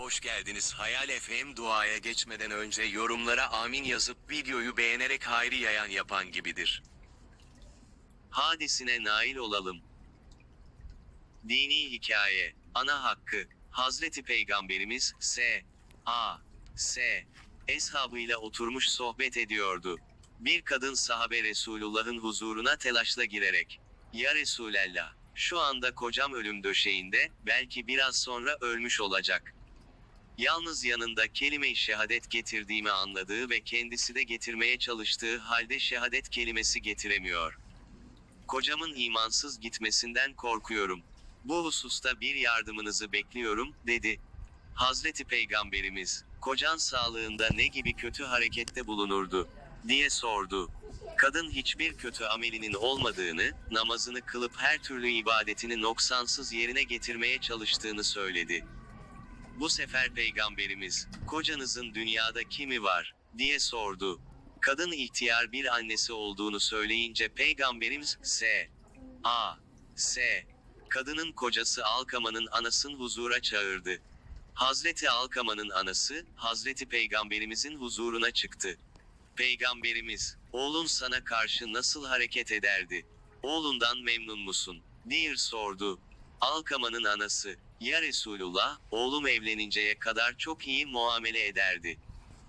Hoş geldiniz. Hayal FM duaya geçmeden önce yorumlara amin yazıp videoyu beğenerek hayri yayan yapan gibidir. Hadisine nail olalım. Dini hikaye, ana hakkı, Hazreti Peygamberimiz S. A. S. Eshabıyla oturmuş sohbet ediyordu. Bir kadın sahabe Resulullah'ın huzuruna telaşla girerek, Ya Resulallah, şu anda kocam ölüm döşeğinde, belki biraz sonra ölmüş olacak. Yalnız yanında kelime-i şehadet getirdiğimi anladığı ve kendisi de getirmeye çalıştığı halde şehadet kelimesi getiremiyor. Kocamın imansız gitmesinden korkuyorum. Bu hususta bir yardımınızı bekliyorum, dedi. Hazreti Peygamberimiz, kocan sağlığında ne gibi kötü harekette bulunurdu, diye sordu. Kadın hiçbir kötü amelinin olmadığını, namazını kılıp her türlü ibadetini noksansız yerine getirmeye çalıştığını söyledi. Bu sefer peygamberimiz, kocanızın dünyada kimi var, diye sordu. Kadın ihtiyar bir annesi olduğunu söyleyince peygamberimiz, S. A. S. Kadının kocası Alkama'nın anasını huzura çağırdı. Hazreti Alkama'nın anası, Hazreti Peygamberimizin huzuruna çıktı. Peygamberimiz, oğlun sana karşı nasıl hareket ederdi? Oğlundan memnun musun? diye sordu. Alkama'nın anası, ya Resulullah, oğlum evleninceye kadar çok iyi muamele ederdi.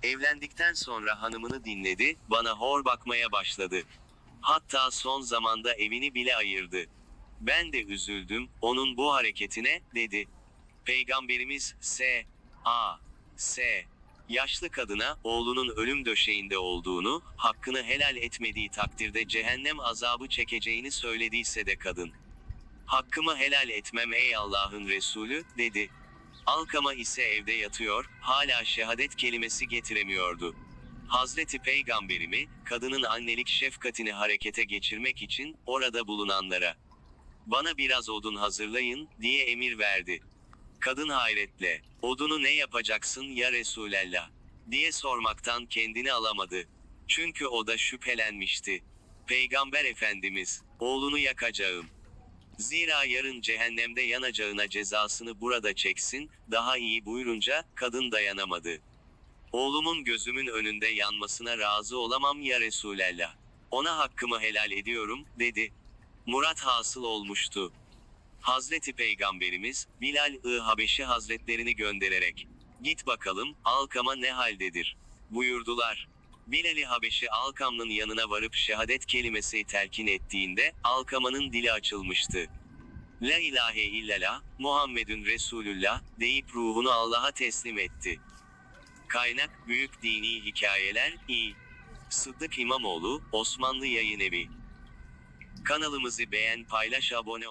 Evlendikten sonra hanımını dinledi, bana hor bakmaya başladı. Hatta son zamanda evini bile ayırdı. Ben de üzüldüm, onun bu hareketine, dedi. Peygamberimiz, S. A. S. Yaşlı kadına, oğlunun ölüm döşeğinde olduğunu, hakkını helal etmediği takdirde cehennem azabı çekeceğini söylediyse de kadın. Hakkımı helal etmem ey Allah'ın Resulü, dedi. Alkama ise evde yatıyor, hala şehadet kelimesi getiremiyordu. Hazreti Peygamberimi, kadının annelik şefkatini harekete geçirmek için, orada bulunanlara, bana biraz odun hazırlayın, diye emir verdi. Kadın hayretle, odunu ne yapacaksın ya Resulallah, diye sormaktan kendini alamadı. Çünkü o da şüphelenmişti. Peygamber Efendimiz, oğlunu yakacağım. Zira yarın cehennemde yanacağına cezasını burada çeksin, daha iyi buyurunca, kadın dayanamadı. Oğlumun gözümün önünde yanmasına razı olamam ya Resulallah. Ona hakkımı helal ediyorum, dedi. Murat hasıl olmuştu. Hazreti Peygamberimiz, Bilal-ı Habeşi Hazretlerini göndererek, git bakalım, Alkam'a ne haldedir, buyurdular. Bilal-i Habeşi Alkam'ın yanına varıp şehadet kelimesi telkin ettiğinde, Alkama'nın dili açılmıştı. La ilahe illallah, Muhammedun Resulullah, deyip ruhunu Allah'a teslim etti. Kaynak, Büyük Dini Hikayeler, İ. Sıddık İmamoğlu, Osmanlı Yayın Evi. Kanalımızı beğen paylaş abone ol.